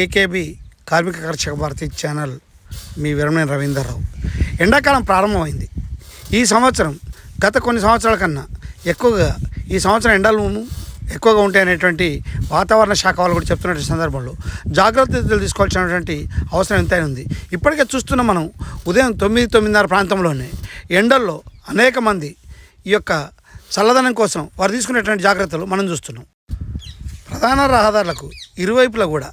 కేకేబి కార్మిక కర్షక భారతి ఛానల్ మీ విరమణ రవీందర్రావు. ఎండాకాలం ప్రారంభమైంది. ఈ సంవత్సరం గత కొన్ని సంవత్సరాల కన్నా ఎక్కువగా ఈ సంవత్సరం ఎండలు ఎక్కువగా ఉంటాయనేటువంటి వాతావరణ శాఖ వాళ్ళు కూడా చెప్తున్నటువంటి సందర్భంలో జాగ్రత్తలు తీసుకోవాల్సినటువంటి అవసరం ఎంతైనా ఉంది. ఇప్పటికే చూస్తున్న మనం ఉదయం తొమ్మిది తొమ్మిదిన్నర ప్రాంతంలోనే ఎండల్లో అనేక మంది ఈ యొక్క చల్లదనం కోసం వారు తీసుకునేటువంటి జాగ్రత్తలు మనం చూస్తున్నాం. ప్రధాన రహదారులకు ఇరువైపులా కూడా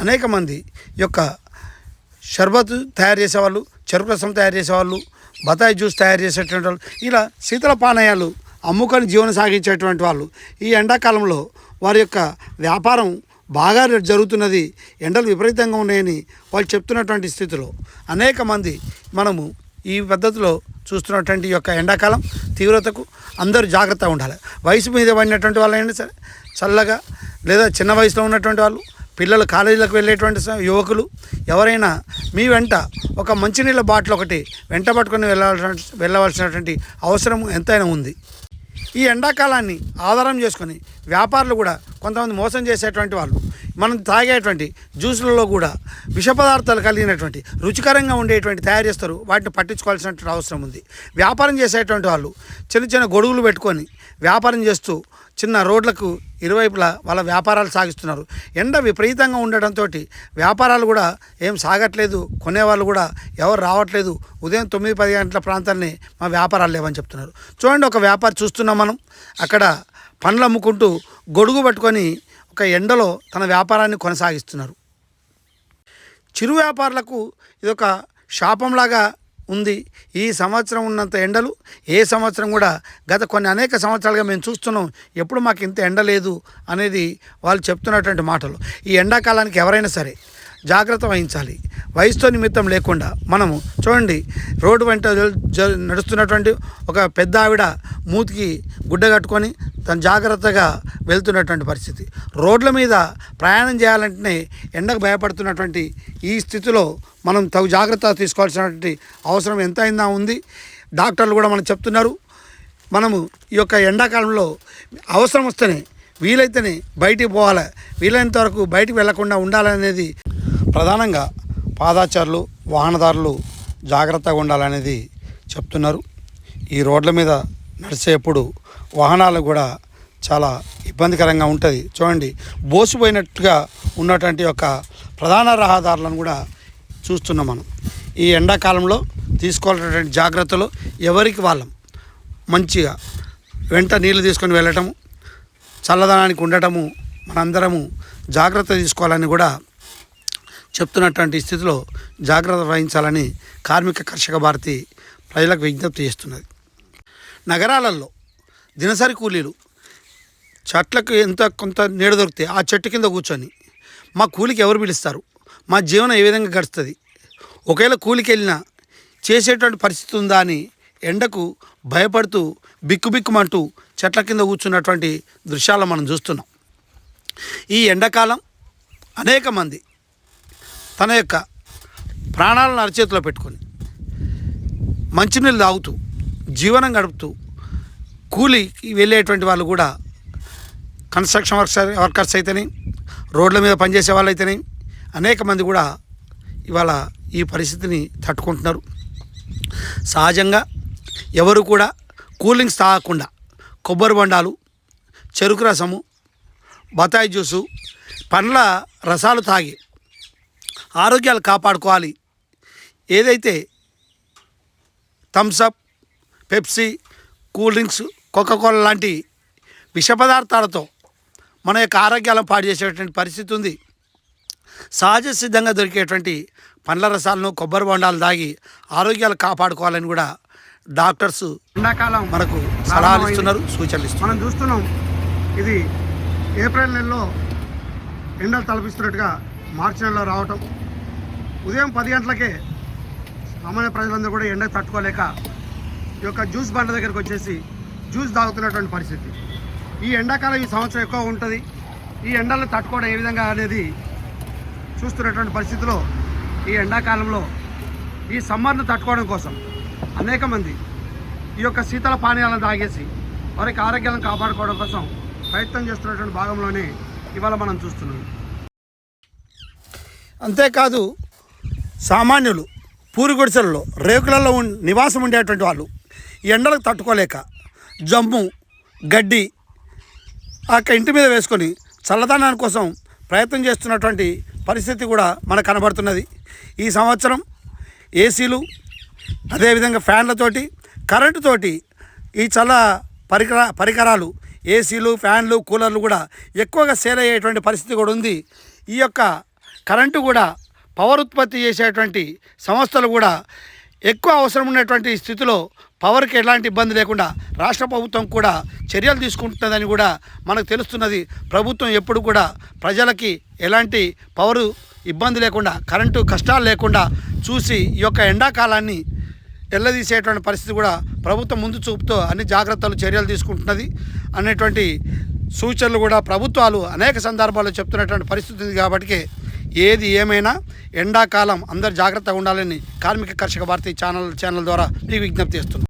అనేక మంది యొక్క షర్బత్ తయారు చేసేవాళ్ళు చెరుకు రసం తయారు చేసేవాళ్ళు బతాయి జ్యూస్ తయారు చేసేటువంటి వాళ్ళు ఇలా శీతల పానీయాలు అమ్ముకొని జీవనం సాగించేటువంటి వాళ్ళు. ఈ ఎండాకాలంలో వారి యొక్క వ్యాపారం బాగా జరుగుతున్నది ఎండలు విపరీతంగా ఉన్నాయని వాళ్ళు చెప్తున్నటువంటి స్థితిలో అనేక మంది మనము ఈ పద్ధతిలో చూస్తున్నటువంటి యొక్క ఎండాకాలం తీవ్రతకు అందరూ జాగ్రత్తగా ఉండాలి. వయసు మీద పడినటువంటి వాళ్ళైనా సరే చల్లగా లేదా చిన్న వయసులో ఉన్నటువంటి వాళ్ళు పిల్లలు కాలేజీలకు వెళ్ళేటువంటి యువకులు ఎవరైనా మీ వెంట ఒక మంచినీళ్ళ బాటిల్ ఒకటి వెంట పట్టుకొని వెళ్ళాల్సిన వెళ్ళవలసినటువంటి అవసరం ఎంతైనా ఉంది. ఈ ఎండాకాలాన్ని ఆధారం చేసుకొని వ్యాపారులు కూడా కొంతమంది మోసం చేసేటువంటి వాళ్ళు మనం తాగేటువంటి జ్యూసులలో కూడా విష పదార్థాలు కలిగినటువంటి రుచికరంగా ఉండేటువంటి తయారు చేస్తారు. వాటిని పట్టించుకోవాల్సినటువంటి అవసరం ఉంది. వ్యాపారం చేసేటువంటి వాళ్ళు చిన్న చిన్న గొడుగులు పెట్టుకొని వ్యాపారం చేస్తూ చిన్న రోడ్లకు ఇరువైపులా వాళ్ళ వ్యాపారాలు సాగిస్తున్నారు. ఎండ విపరీతంగా ఉండడంతో వ్యాపారాలు కూడా ఏం సాగట్లేదు. కొనేవాళ్ళు కూడా ఎవరు రావట్లేదు. ఉదయం తొమ్మిది పది గంటల ప్రాంతాన్ని మా వ్యాపారాలు లేవని చెప్తున్నారు. చూడండి ఒక వ్యాపారి చూస్తున్నాం మనం. అక్కడ పండ్లు అమ్ముకుంటూ గొడుగు పట్టుకొని ఒక ఎండలో తన వ్యాపారాన్ని కొనసాగిస్తున్నారు. చిరు వ్యాపారులకు ఇదొక శాపంలాగా ఉంది. ఈ సంవత్సరం ఉన్నంత ఎండలు ఏ సంవత్సరం కూడా గత కొన్ని అనేక సంవత్సరాలుగా మేము చూస్తున్నాం ఎప్పుడు మాకు ఇంత ఎండ లేదు అనేది వాళ్ళు చెప్తున్నటువంటి మాటలు. ఈ ఎండాకాలానికి ఎవరైనా సరే జాగ్రత్త వహించాలి. వయసుతో నిమిత్తం లేకుండా మనము చూడండి రోడ్డు వెంట నడుస్తున్నటువంటి ఒక పెద్ద ఆవిడ మూతికి గుడ్డ కట్టుకొని తను జాగ్రత్తగా వెళ్తున్నటువంటి పరిస్థితి. రోడ్ల మీద ప్రయాణం చేయాలంటేనే ఎండకు భయపడుతున్నటువంటి ఈ స్థితిలో మనం తగు జాగ్రత్త తీసుకోవాల్సినటువంటి అవసరం ఎంతైనా ఉంది. డాక్టర్లు కూడా మనం చెప్తున్నారు మనము ఈ యొక్క ఎండాకాలంలో అవసరం వస్తేనే వీలైతేనే బయటికి పోవాలి. వీలైనంత వరకు బయటికి వెళ్ళకుండా ఉండాలనేది ప్రధానంగా పాదాచారులు వాహనదారులు జాగ్రత్తగా ఉండాలనేది చెప్తున్నారు. ఈ రోడ్ల మీద నడిచేప్పుడు వాహనాలు కూడా చాలా ఇబ్బందికరంగా ఉంటుంది. చూడండి బోసిపోయినట్టుగా ఉన్నటువంటి యొక్క ప్రధాన రహదారులను కూడా చూస్తున్నాం మనం. ఈ ఎండాకాలంలో తీసుకోవాల్సినటువంటి జాగ్రత్తలు ఎవరికి వాళ్ళం? మంచిగా వెంట నీళ్ళు తీసుకొని వెళ్ళటము చల్లదనానికి ఉండటము మనందరము జాగ్రత్త తీసుకోవాలని కూడా చెప్తున్నటువంటి స్థితిలో జాగ్రత్త వహించాలని కార్మిక కర్షక భారతి ప్రజలకు విజ్ఞప్తి చేస్తున్నది. నగరాలలో దినసరి కూలీలు చెట్లకు ఎంత కొంత నీడ దొరికితే ఆ చెట్టు కింద కూర్చొని మా కూలికి ఎవరు పిలుస్తారు? మా జీవనం ఏ విధంగా గడుస్తుంది? ఒకవేళ కూలికి వెళ్ళినా చేసేటువంటి పరిస్థితి ఉందా అని ఎండకు భయపడుతూ బిక్కుబిక్కుమంటూ చెట్ల కింద కూర్చున్నటువంటి దృశ్యాలను మనం చూస్తున్నాం. ఈ ఎండాకాలం అనేక మంది తన యొక్క ప్రాణాలను అరచేతిలో పెట్టుకొని మంచినీళ్ళు తాగుతూ జీవనం గడుపుతూ కూలికి వెళ్ళేటువంటి వాళ్ళు కూడా కన్స్ట్రక్షన్ వర్క్స్ వర్కర్స్ అయితేనే రోడ్ల మీద పనిచేసే వాళ్ళు అయితేనే అనేక మంది కూడా ఇవాళ ఈ పరిస్థితిని తట్టుకుంటున్నారు. సహజంగా ఎవరు కూడా కూలింగ్స్ తాగకుండా కొబ్బరి బొండాలు చెరుకు రసము బతాయి జ్యూసు పండ్ల రసాలు తాగి ఆరోగ్యాలు కాపాడుకోవాలి. ఏదైతే Thums Up Pepsi cool drinks Coca Cola లాంటి విష పదార్థాలతో మన యొక్క ఆరోగ్యాలను పాడు చేసేటువంటి పరిస్థితి ఉంది. సహజ సిద్ధంగా దొరికేటువంటి పండ్ల రసాలను కొబ్బరి బొండాలు తాగి ఆరోగ్యాలు కాపాడుకోవాలని కూడా డాక్టర్స్ ఎండాకాలం మనకు సలహాలు ఇస్తున్నారు సూచనలు ఇస్తున్నారు. మనం చూస్తున్నాం ఇది ఏప్రిల్ నెలలో ఎండలు తలపిస్తున్నట్టుగా మార్చి నెలలో రావటం. ఉదయం పది గంటలకే సామాన్య ప్రజలందరూ కూడా ఎండ తట్టుకోలేక ఈ యొక్క జ్యూస్ బండ దగ్గరికి వచ్చేసి జ్యూస్ తాగుతున్నటువంటి పరిస్థితి. ఈ ఎండాకాలం ఈ సంవత్సరం ఎక్కువ ఉంటుంది. ఈ ఎండలను తట్టుకోవడం ఏ విధంగా అనేది చూస్తున్నటువంటి పరిస్థితిలో ఈ ఎండాకాలంలో ఈ సమ్మర్ను తట్టుకోవడం కోసం అనేక మంది ఈ యొక్క శీతల పానీయాలను తాగేసి వారికి ఆరోగ్యాలను కాపాడుకోవడం కోసం ప్రయత్నం చేస్తున్నటువంటి భాగంలోనే ఇవాళ మనం చూస్తున్నాం. అంతేకాదు సామాన్యులు పూరి గుడిసెలలో రేకులలో నివాసం ఉండేటువంటి వాళ్ళు ఎండలకు తట్టుకోలేక జమ్ము గడ్డి ఆ యొక్క ఇంటి మీద వేసుకొని చల్లదనాని కోసం ప్రయత్నం చేస్తున్నటువంటి పరిస్థితి కూడా మనకు కనబడుతున్నది. ఈ సంవత్సరం ఏసీలు అదేవిధంగా ఫ్యాన్లతోటి కరెంటుతోటి ఈ చల్ల పరికర పరికరాలు ఏసీలు ఫ్యాన్లు కూలర్లు కూడా ఎక్కువగా సేల్ అయ్యేటువంటి పరిస్థితి కూడా ఉంది. ఈ యొక్క కరెంటు కూడా పవర్ ఉత్పత్తి చేసేటువంటి సంస్థలు కూడా ఎక్కువ అవసరం ఉన్నటువంటి స్థితిలో పవర్కి ఎలాంటి ఇబ్బంది లేకుండా రాష్ట్ర ప్రభుత్వం కూడా చర్యలు తీసుకుంటున్నదని కూడా మనకు తెలుస్తున్నది. ప్రభుత్వం ఎప్పుడు కూడా ప్రజలకి ఎలాంటి పవరు ఇబ్బంది లేకుండా కరెంటు కష్టాలు లేకుండా చూసి ఈ యొక్క ఎండాకాలాన్ని ఎల్లదీసేటువంటి పరిస్థితి కూడా ప్రభుత్వం ముందు చూపుతో అన్ని జాగ్రత్తలు చర్యలు తీసుకుంటున్నది అనేటువంటి సూచనలు కూడా ప్రభుత్వాలు అనేక సందర్భాల్లో చెప్తున్నటువంటి పరిస్థితి ఉంది కాబట్టి ఏది ఏమైనా ఎండాకాలం అందరు జాగ్రత్తగా ఉండాలని కార్మిక కర్షక భారతి ఛానల్ ఛానల్ ద్వారా మీకు విజ్ఞప్తి చేస్తున్నాం.